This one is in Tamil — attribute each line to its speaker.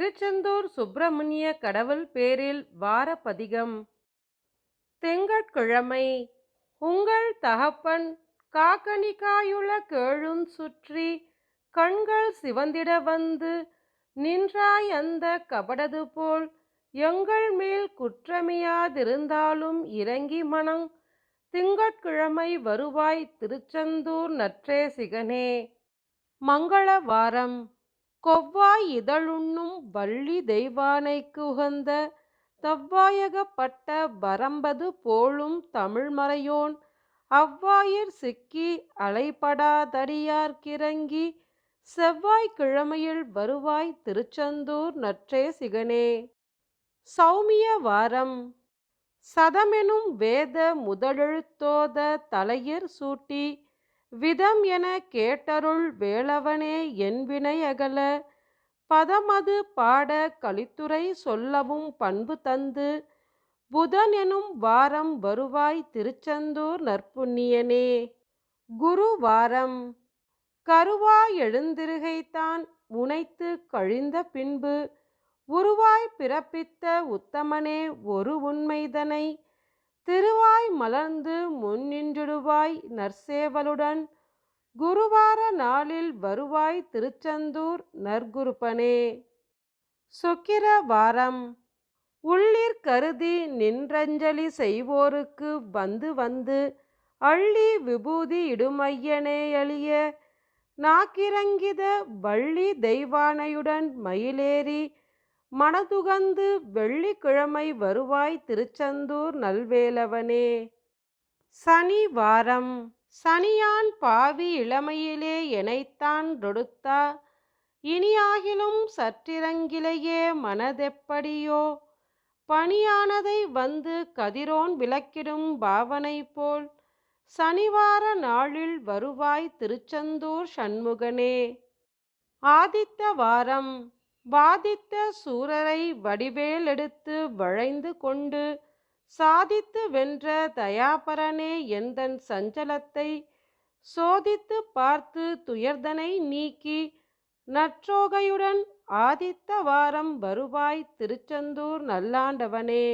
Speaker 1: திருச்செந்தூர் சுப்பிரமணிய கடவுள் பேரில் வாரப்பதிகம். திங்கட்கிழமை உங்கள் தகப்பன் காக்கணிக்காயுள கேழும் சுற்றி கண்கள் சிவந்திட வந்து நின்றாய் அந்த கபடது போல் எங்கள் மேல் குற்றமியாதிருந்தாலும் இறங்கி மனம் திங்கட்கிழமை வருவாய் திருச்செந்தூர் நற்றேசிகனே மங்கள வாரம். கொவ்வாய் இதழுண்ணும் வள்ளி தெய்வானைக்கு உகந்த தவ்வாயகப்பட்ட வரம்பது போலும் தமிழ்மறையோன் அவ்வாயிற் சிக்கி அலைபடாதடியார்க்கிறங்கி செவ்வாய்க் கிழமையில் வருவாய் திருச்செந்தூர் நற்றே சிகனே. சௌமிய வாரம். சதமெனும் வேத முதலெழுத்தோத தலையிற் சூட்டி விதம் என கேட்டருள் வேலவனே என் வினை அகல. பதமது பாட கலித்துறை சொல்லவும் பண்பு தந்து. புதன் எனும் வாரம் வருவாய் திருச்செந்தூர் நற்புண்ணியனே. குரு வாரம். கருவாய் எழுந்திருகைத்தான் முனைத்து கழிந்த பின்பு. உருவாய் பிறப்பித்த உத்தமனே ஒரு உண்மைதனை. திருவாய் மலர்ந்து முன்னின்றிடுவாய் நற்சேவலுடன். குருவார நாளில் வருவாய் திருச்செந்தூர் நற்குருப்பனே. சுக்கிர வாரம். உள்ளிற் கருதி நின்றஞ்சலி செய்வோருக்கு வந்து வந்து அள்ளி விபூதி இடுமையனே எளிய நாக்கிரங்கித வள்ளி தெய்வானையுடன் மயிலேறி மனதுகந்து வெள்ளிக்கிழமை வருவாய் திருச்செந்தூர் நல்வேலவனே. சனி வாரம். சனியான் பாவி இளமையிலே எனைத்தான் தொடுத்தா? இனியாகிலும் சற்றிரங்கிலேயே மனதெப்படியோ? பணியானதை வந்து கதிரோன் விளக்கிடும் பாவனை போல் சனிவார நாளில் வருவாய் திருச்செந்தூர் சண்முகனே. ஆதித்த வாரம். பாதித்த சூரரை வடிவேலெடுத்து வளைந்து கொண்டு சாதித்து வென்ற தயாபரனே எந்தன் சஞ்சலத்தை சோதித்து பார்த்து துயர்தனை நீக்கி நற்றோகையுடன் ஆதித்த வாரம் வருவாய் திருச்செந்தூர் நல்லாண்டவனே.